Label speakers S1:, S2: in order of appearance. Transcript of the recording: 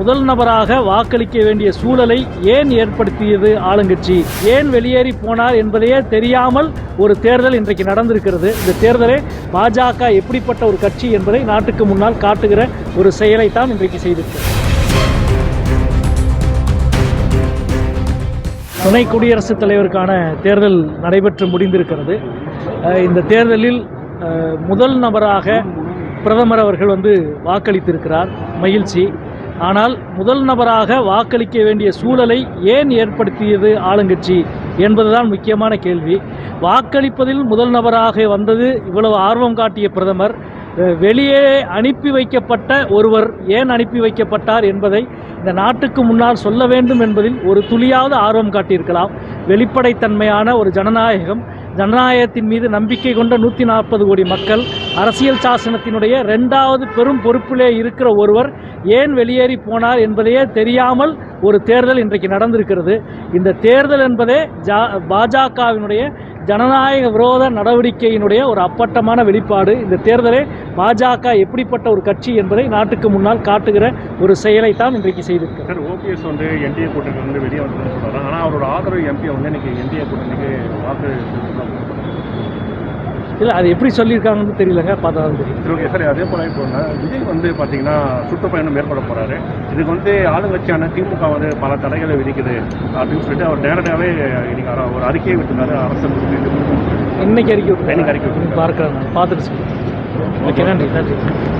S1: முதல் நபராக வாக்களிக்க வேண்டிய சூழலை ஏன் ஏற்படுத்தியது ஆளுங்கட்சி? ஏன் வெளியேறி போனார் என்பதையே தெரியாமல் ஒரு தேர்தல் இன்றைக்கு நடந்திருக்கிறது. இந்த தேர்தலே பாஜக எப்படிப்பட்ட ஒரு கட்சி என்பதை நாட்டுக்கு முன்னால் காட்டுகிற ஒரு செயலை தான் இன்றைக்கு செய்திருக்கிறது. துணை குடியரசுத் தலைவருக்கான தேர்தல் நடைபெற்று முடிந்திருக்கிறது. இந்த தேர்தலில் முதல் நபராக பிரதமர் அவர்கள் வந்து வாக்களித்திருக்கிறார். மகிழ்ச்சி. ஆனால் முதல் நபராக வாக்களிக்க வேண்டிய சூழலை ஏன் ஏற்படுத்தியது ஆளுங்கட்சி என்பதுதான் முக்கியமான கேள்வி. வாக்களிப்பதில் முதல் நபராக வந்தது இவ்வளவு ஆர்வம் காட்டிய பிரதமர். வெளியே அனுப்பி வைக்கப்பட்ட ஒருவர் ஏன் அனுப்பி வைக்கப்பட்டார் என்பதை இந்த நாட்டுக்கு முன்னால் சொல்ல வேண்டும் என்பதில் ஒரு துளியாவது ஆர்வம் காட்டியிருக்கலாம். வெளிப்படைத்தன்மையான ஒரு ஜனநாயகம் ஜனநாயகத்தின் மீது நம்பிக்கை கொண்ட நூற்றி நாற்பது கோடி மக்கள் அரசியல் சாசனத்தினுடைய ரெண்டாவது பெரும் பொறுப்பிலே இருக்கிற ஒருவர் ஏன் வெளியேறி போனார் என்பதையே தெரியாமல் ஒரு தேர்தல் இன்றைக்கு நடந்திருக்கிறது. இந்த தேர்தல் என்பதே ஜா பாஜகவினுடைய ஜனநாயக விரோத நடவடிக்கையினுடைய ஒரு அப்பட்டமான வெளிப்பாடு. இந்த தேர்தலை பாஜக எப்படிப்பட்ட ஒரு கட்சி என்பதை நாட்டுக்கு முன்னால் காட்டுகிற ஒரு செயலை தான் இன்றைக்கு செய்திருக்கிறது.
S2: சார் ஓபிஎஸ் வந்து என்டிஏ கூட்டணிக்கு வந்து வெளியே வந்து சொல்றாங்க. ஆனால் அவரோட ஆதரவு எம்பி வந்து இன்னைக்கு என்டிஏ கூட்டணிக்கு வாக்கு
S1: இல்லை அது எப்படி சொல்லியிருக்காங்கன்னு தெரியலங்க பார்த்தா தான் தெரியும்
S2: ஓகே. சார் அதே போல இப்போ வந்து விஜய் வந்து பார்த்தீங்கன்னா சுற்றுப்பயணம் மேற்கொள்ள போறாரு. இதுக்கு வந்து ஆளுங்கட்சியான திமுக வந்து பல தடைகளை விதிக்குது அப்படின்னு சொல்லிட்டு அவர் நேரடியாகவே இன்னைக்கு ஒரு அறிக்கையை விட்டுருந்தாரு அரசு
S1: இன்னைக்கு அறிக்கை
S2: இன்னைக்கு அறிக்கை.
S1: பார்க்குறேன் பார்த்துட்டு சொல்லுங்கள் ஓகே நன்றி நன்றி.